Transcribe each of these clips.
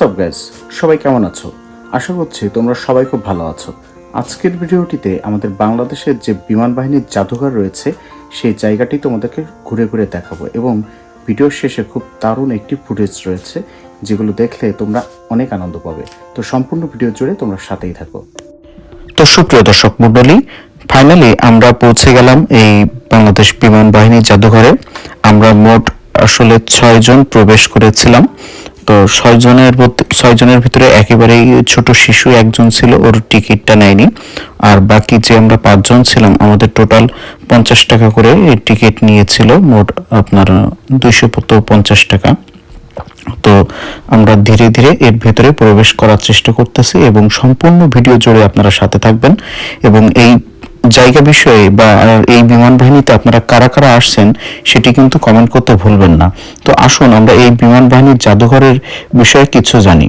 WhatsApp guys সবাই কেমন আছো? আশা করছি তোমরা সবাই খুব ভালো আছো। আজকের ভিডিওটিতে আমাদের বাংলাদেশের যে বিমান বাহিনীর জাদুঘর রয়েছে, সেই জায়গাটি তোমাদেরকে ঘুরে ঘুরে দেখাবো এবং ভিডিওর শেষে খুব দারুণ একটি ফুটেজ রয়েছে, যেগুলো দেখলে তোমরা অনেক আনন্দ পাবে। তো সম্পূর্ণ ভিডিও জুড়ে তোমরা সাথেই থাকো। তো সুপ্রিয় দর্শক মন্ডলী ফাইনালি আমরা পৌঁছে গেলাম এই বাংলাদেশ বিমান বাহিনী জাদুঘরে। আমরা মোট আসলে ছয় জন প্রবেশ করেছিলাম। তো ছয় জনের ছয় জনের ভিতরে একেবারেই ছোট শিশু একজন ছিল, ওর টিকিটটা নেয়নি। আর বাকি যে আমরা পাঁচজন ছিলাম, আমাদের টোটাল পঞ্চাশ টাকা করে টিকিট নিয়েছিল, মোট আপনার দুইশো পঞ্চাশ টাকা। তো আমরা ধীরে ধীরে এর ভেতরে প্রবেশ করার চেষ্টা করতেছি এবং সম্পূর্ণ ভিডিও জুড়ে আপনারা সাথে থাকবেন এবং এই জায়গা বিষয়ে বা এই বিমান বাহিনীতে আপনারা কারা কারা আসছেন সেটি কিন্তু কমেন্ট করতে ভুলবেন না। তো আসুন আমরা এই বিমান বাহিনীর জাদুঘরের বিষয়ে কিছু জানি।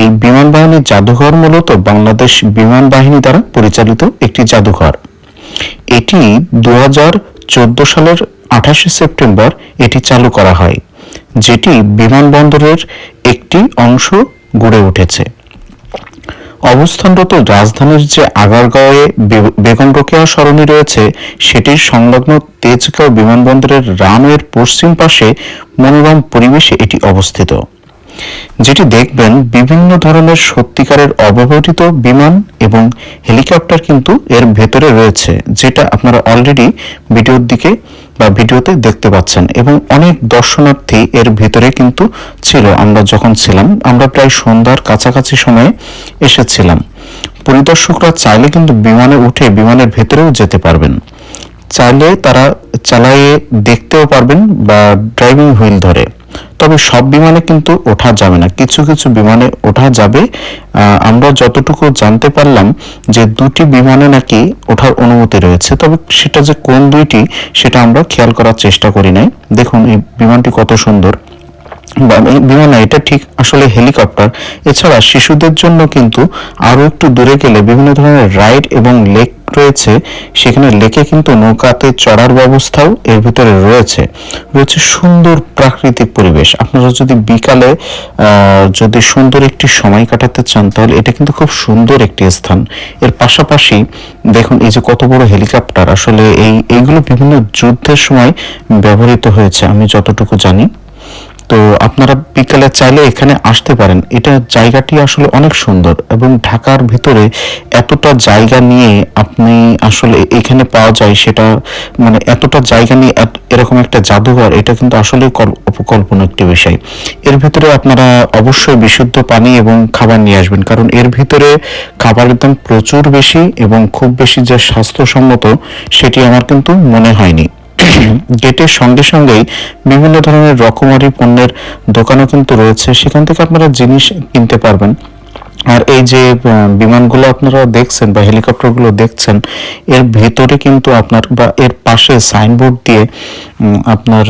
এই বিমান বাহিনীর জাদুঘর মূলত বাংলাদেশ বিমান বাহিনী দ্বারা পরিচালিত একটি জাদুঘর। এটি দু চোদ্দ সালের আঠাশে সেপ্টেম্বর এটি চালু করা হয়, যেটি বিমানবন্দরের একটি অংশ গড়ে উঠেছে। অবস্থানরত রাজধানীর যে আগারগাঁওয়ে বেগম রোকেয়া সরণি রয়েছে, সেটির সংলগ্ন তেজগাঁও বিমানবন্দরের রানওয়ের পশ্চিম পাশে মনোরম পরিবেশে এটি অবস্থিত। যেটি দেখবেন বিভিন্ন ধরনের সত্যিকারের অব্যবহৃত বিমান এবং হেলিকপ্টার কিন্তু এর ভেতরে রয়েছে, যেটা আপনারা অলরেডি ভিডিওর দিকে বা ভিডিওতে দেখতে পাচ্ছেন এবং অনেক দর্শনার্থী এর ভিতরে কিন্তু ছিল। আমরা যখন ছিলাম, আমরা প্রায় সন্ধ্যার কাছাকাছি সময়ে এসেছিলাম। পরিদর্শকরা চাইলে কিন্তু বিমানে উঠে বিমানের ভেতরেও যেতে পারবেন। চাইলে তারা চালায়ে দেখতেও পারবেন বা ড্রাইভিং হুইল ধরে। তবে সব বিমানে কিন্তু ওঠা যাবে না। কিছু কিছু বিমানে ওঠা যাবে। আমরা যতটুকু জানতে পারলাম যে দুটি বিমানে নাকি ওঠার অনুমতি রয়েছে, তবে সেটা যে কোন দুইটি সেটা আমরা খেয়াল করার চেষ্টা করি নাই। দেখুন, এই বিমানটি কত সুন্দর। বিমান এটা ঠিক আসলে হেলিকপ্টার। এছাড়া শিশুদের জন্য কিন্তু আরও একটু দূরে গেলে বিভিন্ন ধরনের রাইড এবং লেক রয়েছে সেখানে লেকে কিন্তু নৌকাতে চড়ার ব্যবস্থাও এর ভিতরে রয়েছে। রয়েছে সুন্দর প্রাকৃতিক পরিবেশ। আপনারা যদি বিকালে যদি সুন্দর একটি সময় কাটাতে চান, তাহলে এটা কিন্তু খুব সুন্দর একটি স্থান। এর পাশাপাশি দেখুন, এই যে কত বড় হেলিকপ্টার। আসলে এই, এইগুলো বিভিন্ন যুদ্ধের সময় ব্যবহৃত হয়েছে, আমি যতটুকু জানি। তো আপনারা বিকালে চাইলে এখানে আসতে পারেন। এটা জায়গাটি আসলে অনেক সুন্দর এবং ঢাকার ভিতরে এতটা জায়গা নিয়ে আপনি আসলে এখানে পাওয়া যায় সেটা মানে এতটা জায়গা নিয়ে এরকম একটা জাদুঘর, এটা কিন্তু আসলে অপকল্পনা একটি বিষয়। এর ভিতরে আপনারা অবশ্যই বিশুদ্ধ পানি এবং খাবার নিয়ে আসবেন, কারণ এর ভিতরে খাবারের দাম প্রচুর বেশি এবং খুব বেশি যে স্বাস্থ্যসম্মত সেটি আমার কিন্তু মনে হয়নি। গেটের সঙ্গে সঙ্গেই বিভিন্ন ধরনের রকমারি পণ্যের দোকানও কিন্তু রয়েছে। সেখান থেকে আপনারা জিনিস কিনতে পারবেন। আর এই যে বিমানগুলো আপনারা দেখছেন বা হেলিকপ্টারগুলো দেখছেন, এর ভেতরে কিন্তু আপনার বা এর পাশে সাইনবোর্ড দিয়ে আপনার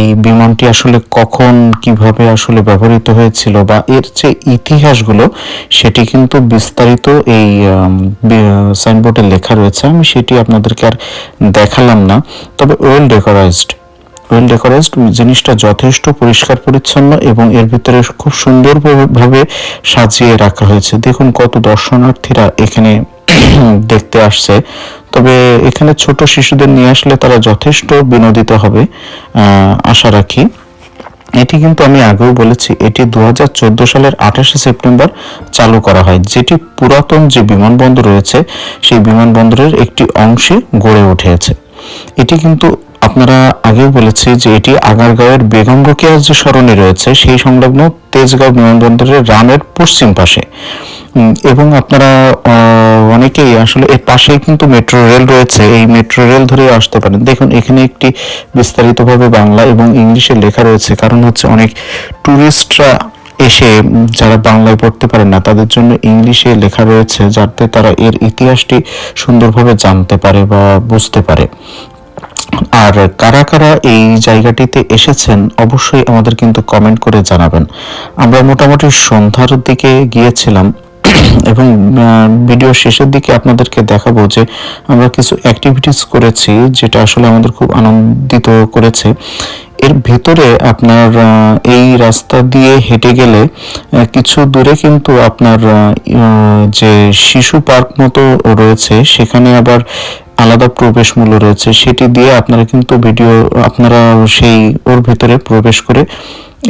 এই বিমানটি আসলে কখন, কীভাবে আসলে ব্যবহৃত হয়েছিল বা এর যে ইতিহাসগুলো, সেটি কিন্তু বিস্তারিত এই সাইনবোর্ডে লেখা রয়েছে। আমি সেটি আপনাদেরকে আর দেখালাম না। তবে ওয়েল ডেকোরাইজড ওয়েল ডেকোরাইজড জিনিসটা যথেষ্ট পরিষ্কার, পরিচ্ছন্ন এবং এর ভিতরে খুব সুন্দরভাবে সাজিয়ে রাখা হয়েছে। দেখুন কত দর্শনার্থীরা এখানে দেখতে আসছে। তবে এখানে ছোট শিশুদের নিয়ে আসলে তারা যথেষ্ট বিনোদিত হবে আশা রাখি। এটি কিন্তু আমি আগেও বলেছি, এটি দু হাজার চোদ্দ সালের আঠাশে সেপ্টেম্বর চালু করা হয়। যেটি পুরাতন যে বিমানবন্দর রয়েছে, সেই বিমানবন্দরের একটি অংশে গড়ে উঠেছে। এটি কিন্তু আপনারা আগেও বলেছি যে এটি আগারগাঁওয়ের বেগম রোকেয়ার যে সরণি রয়েছে, সেই সংলগ্ন তেজগাঁও বিমানবন্দরের রামের পশ্চিম পাশে। এবং আপনারা অনেকেই আসলে এর পাশেই কিন্তু মেট্রো রেল রয়েছে। এই মেট্রো রেল ধরে আসতে পারেন। দেখুন, এখানে একটি বিস্তারিতভাবে বাংলা এবং ইংলিশে লেখা রয়েছে। কারণ হচ্ছে অনেক টুরিস্টরা এসে, যারা বাংলায় পড়তে পারেন না, তাদের জন্য ইংলিশে লেখা রয়েছে, যাতে তারা এর ইতিহাসটি সুন্দরভাবে জানতে পারে বা বুঝতে পারে। আর কারা কারা এই জায়গাটিতে এসেছেন অবশ্যই আমাদের কিন্তু কমেন্ট করে জানাবেন। আমরা মোটামুটি সন্ধ্যার দিকে গিয়েছিলাম এবং ভিডিও শেষের দিকে আপনাদেরকে দেখাবো যে আমরা কিছু অ্যাক্টিভিটিস করেছি যেটা আসলে আমাদের খুব আনন্দিত করেছে। এর ভেতরে আপনার এই রাস্তা দিয়ে হেঁটে গেলে কিছু দূরে কিন্তু আপনার যে শিশু পার্ক মতো রয়েছে, সেখানে আবার আলাদা প্রবেশ মূল্য রয়েছে, সেটি দিয়ে আপনারা কিন্তু ভিডিও আপনারা সেই ওর ভেতরে প্রবেশ করে,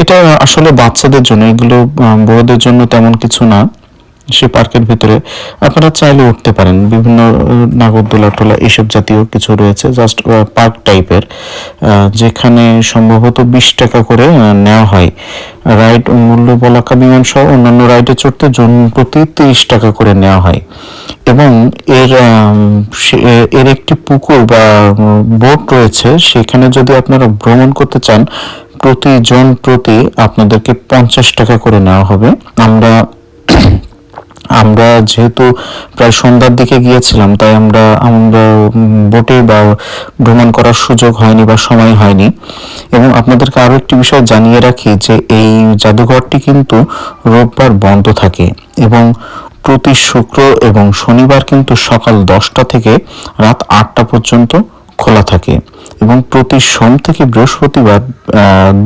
এটা আসলে বাচ্চাদের জন্য, এগুলো বড়দের জন্য তেমন কিছু না। সে পার্কের ভিতরে আপনারা চাইলে উঠতে পারেন। বিভিন্ন নাগরদোলা টোলা এসব জাতীয় কিছু রয়েছে। জাস্ট পার্ক টাইপের যেখানে সম্ভবত বিশ টাকা করে নেওয়া হয়। রাইড মূল্য বলাকা বিমান সহ অন্যান্য রাইডে চড়তে জন প্রতি তিরিশ টাকা করে নেওয়া হয়। এবং এর এর একটি পুকুর বা বোট রয়েছে। সেখানে যদি আপনারা ভ্রমণ করতে চান, প্রতিজন প্রতি আপনাদেরকে পঞ্চাশ টাকা করে নেওয়া হবে। আমরা আমরা যেহেতু প্রায় সন্ধ্যার দিকে গিয়েছিলাম, তাই আমরা আমরা বোটে বা ভ্রমণ করার সুযোগ হয়নি বা সময় হয়নি। এবং আপনাদেরকে আরও একটি বিষয় জানিয়ে রাখি যে এই জাদুঘরটি কিন্তু রোববার বন্ধ থাকে এবং প্রতি শুক্র এবং শনিবার কিন্তু সকাল দশটা থেকে রাত আটটা পর্যন্ত খোলা থাকে এবং প্রতি সোম থেকে বৃহস্পতিবার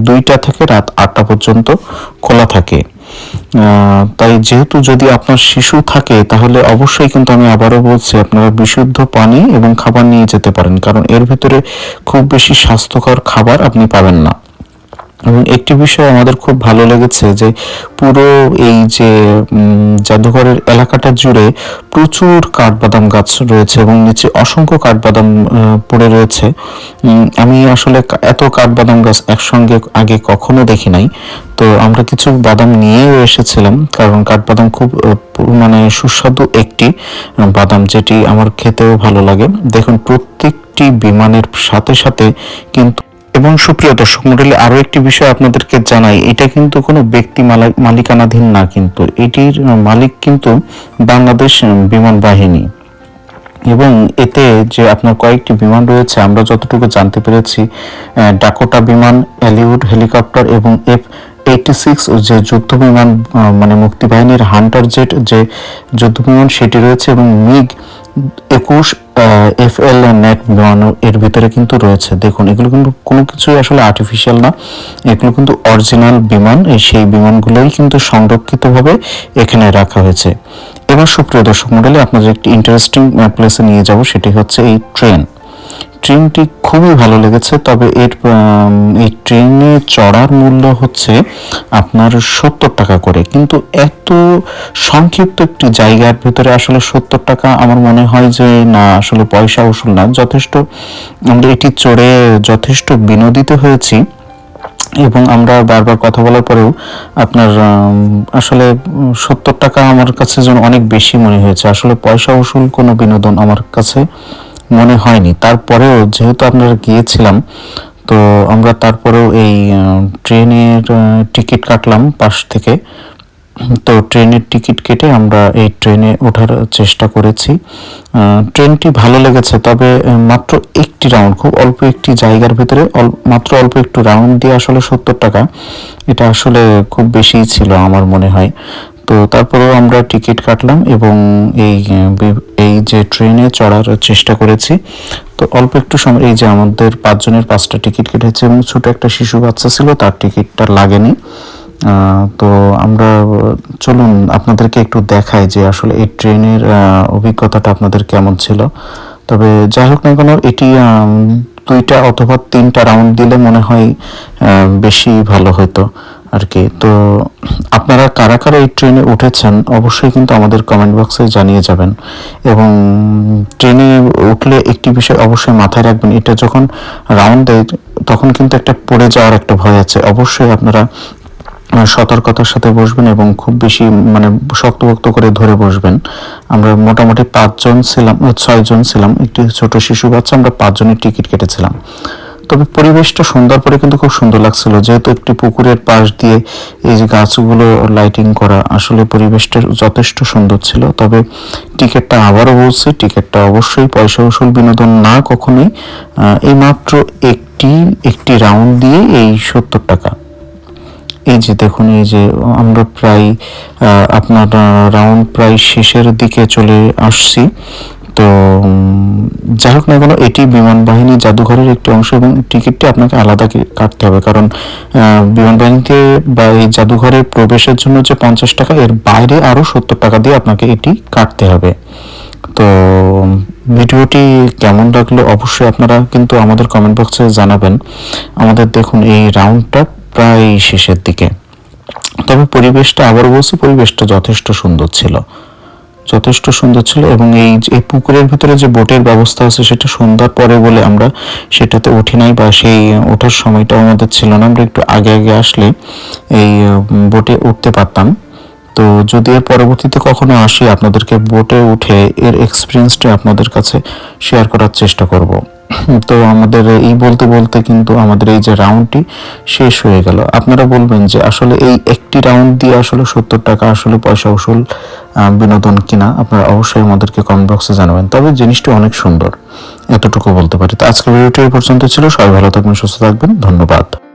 দুইটা থেকে রাত আটটা পর্যন্ত খোলা থাকে। তাই যেহেতু যদি আপনার শিশু থাকে, তাহলে অবশ্যই কিন্তু আমি আবারও বলছি, আপনারা বিশুদ্ধ পানি এবং খাবার নিয়ে যেতে পারেন, কারণ এর ভিতরে খুব বেশি স্বাস্থ্যকর খাবার আপনি পাবেন না। এবং একটি বিষয় আমাদের খুব ভালো লেগেছে যে পুরো এই যে জাদুঘরের এলাকাটা জুড়ে প্রচুর কাঠবাদাম গাছ রয়েছে এবং নিচে অসংখ্য কাঠবাদাম পড়ে রয়েছে। আমি আসলে এত কাঠবাদাম গাছ একসঙ্গে আগে কখনো দেখি নাই। তো আমরা কিছু বাদাম নিয়েও এসেছিলাম, কারণ কাঠবাদাম খুব মানে সুস্বাদু একটি বাদাম যেটি আমার খেতেও ভালো লাগে। দেখুন, প্রত্যেকটি বিমানের সাথে সাথে কিন্তু এবং সুপ্রিয় দর্শক মন্ডলী, আরও একটি বিষয় আপনাদেরকে জানাই, এটা কিন্তু কোনো ব্যক্তি মালিকানাধীন না কিন্তু, এটির মালিক কিন্তু বাংলাদেশ বিমান বাহিনী। এবং এতে যে আপনার কয়েকটি বিমান রয়েছে, আমরা যতটুকু জানতে পেরেছি ডাকোটা বিমান, অ্যালিউড হেলিকপ্টার এবং এফ এইটি সিক্স যে যুদ্ধ বিমান মানে মুক্তিবাহিনীর হান্টার জেট যে যুদ্ধ বিমান সেটি রয়েছে এবং মিগ একুশ এফ এল নেট বিমান এর ভিতরে কিন্তু রয়েছে। দেখুন, এগুলো কিন্তু কোনো কিছুই আসলে আর্টিফিশিয়াল না। এগুলো কিন্তু অরিজিনাল বিমান। সেই বিমানগুলোই কিন্তু সংরক্ষিতভাবে এখানে রাখা হয়েছে। এবার সুপ্রিয় দর্শক মন্ডলী আপনাদের একটি ইন্টারেস্টিং প্লেসে নিয়ে যাব, সেটি হচ্ছে এই ট্রেন ট্রেনটি খুবই ভালো লেগেছে, তবে এর এই ট্রেনে চড়ার মূল্য হচ্ছে আপনার সত্তর টাকা করে। কিন্তু এত সংক্ষিপ্ত একটি জায়গার ভিতরে আসলে সত্তর টাকা আমার মনে হয় যে, না, আসলে পয়সা উসুল না। যথেষ্ট, আমরা এটি চড়ে যথেষ্ট বিনোদিত হয়েছি এবং আমরা বারবার কথা বলার পরেও আপনার আসলে সত্তর টাকা আমার কাছে যেন অনেক বেশি মনে হয়েছে। আসলে পয়সা উসুল কোনো বিনোদন আমার কাছে মনে হয়নি। তারপরেও যেহেতু আপনারা গিয়েছিলাম, তো আমরা তারপরেও এই ট্রেনের টিকিট কাটলাম পাশ থেকে। তো ট্রেনের টিকিট কেটে আমরা এই ট্রেনে ওঠার চেষ্টা করেছি। ট্রেনটি ভালো লেগেছে, তবে মাত্র একটি রাউন্ড, খুব অল্প একটি জায়গার ভিতরে মাত্র অল্প একটু রাউন্ড দিয়ে আসলে সত্তর টাকা। এটা আসলে খুব বেশি ছিল আমার মনে হয়। তো তারপরেও আমরা টিকিট কাটলাম এবং এই এই যে ট্রেনে চড়ার চেষ্টা করেছি। তো অল্প একটু সময়, এই যে আমাদের পাঁচজনের পাঁচটা টিকিট কেটেছে এবং ছোট একটা শিশু বাচ্চা ছিল, তার টিকিটটা লাগেনি। তো আমরা, চলুন আপনাদেরকে একটু দেখাই যে আসলে এই ট্রেনের অভিজ্ঞতাটা আপনাদের কেমন ছিল। তবে যাই হোক না কেন, এটি দুইটা অথবা তিনটা রাউন্ড দিলে মনে হয় বেশি ভালো হতো। আর কি তো আপনারা কারা কারা এই ট্রেনে উঠেছেন, অবশ্যই কিন্তু আমাদের কমেন্ট বক্সে জানিয়ে যাবেন। এবং ট্রেনে উঠলে একটি বিষয় অবশ্যই মাথায় রাখবেন, এটা যখন রাউন্ড দেয়, তখন কিন্তু একটা পড়ে যাওয়ার একটা ভয় আছে। অবশ্যই আপনারা সতর্কতার সাথে বসবেন এবং খুব বেশি মানে শক্তভক্ত করে ধরে বসবেন। আমরা মোটামুটি পাঁচজন ছিলাম, ছয়জন ছিলাম, একটি ছোট শিশু বাচ্চা, আমরা পাঁচজনের টিকিট কেটেছিলাম। তবে পরিবেশটা সন্ধ্যার পরে কিন্তু খুব সুন্দর লাগছিল। যেহেতু একটি পুকুরের পাশ দিয়ে এই যে গাছগুলো লাইটিং করা আসলে পরিবেশটা যথেষ্ট সুন্দর ছিল। তবে টিকিটটা আবারও বলছি টিকিটটা অবশ্যই পয়সা উসুল বিনোদন না কখনোই আহ, এই মাত্র একটি একটি রাউন্ড দিয়ে এই সত্তর টাকা। এই যে দেখুন এই যে আমরা প্রায় আপনার রাউন্ড প্রায় শেষের দিকে চলে আসছি। তো যাই হোক না কেন, এটি বিমান বাহিনী জাদুঘরের একটি অংশ এবং টিকিটটি আপনাকে আলাদা কাটতে হবে। কারণ বিমান বাহিনীতে বা এই জাদুঘরে প্রবেশের জন্য যে পঞ্চাশ টাকা, এর বাইরে আরও সত্তর টাকা দিয়ে আপনাকে এটি কাটতে হবে। তো ভিডিওটি কেমন লাগল অবশ্যই আপনারা কিন্তু আমাদের কমেন্ট বক্সে জানাবেন। আমাদের দেখুন, এই রাউন্ডটা প্রায় শেষের দিকে। তবে পরিবেশটা আবার বলছি, পরিবেশটা যথেষ্ট সুন্দর ছিল। যথেষ্ট সুন্দর ছিল এবং এই যে, এই পুকুরের ভিতরে যে বোটের ব্যবস্থা আছে সেটা সন্ধ্যার পরে বলে আমরা সেটাতে উঠি নাই বা সেই ওঠার সময়টাও আমাদের ছিল না। আমরা একটু আগে আগে আসলে এই বোটে উঠতে পারতাম। তো যদি এর পরবর্তীতে কখনো আসি, আপনাদেরকে বোটে উঠে এর এক্সপিরিয়েন্সটা আপনাদের কাছে শেয়ার করার চেষ্টা করব। তো আমাদের এই বলতে বলতে কিন্তু আমাদের এই যে রাউন্ডটি শেষ হয়ে গেল। আপনারা বলবেন যে আসলে এই একটি রাউন্ড দিয়ে আসলে সত্তর টাকা, আসলে পয়সা উসুল বিনোদন কিনা আপনারা অবশ্যই আমাদেরকে কমেন্ট বক্সে জানাবেন। তবে জিনিসটি অনেক সুন্দর। এতটুকু বলতে পারি। তো আজকের ভিডিওটি পর্যন্ত ছিল। সবাই ভালো থাকবেন, সুস্থ থাকবেন। ধন্যবাদ।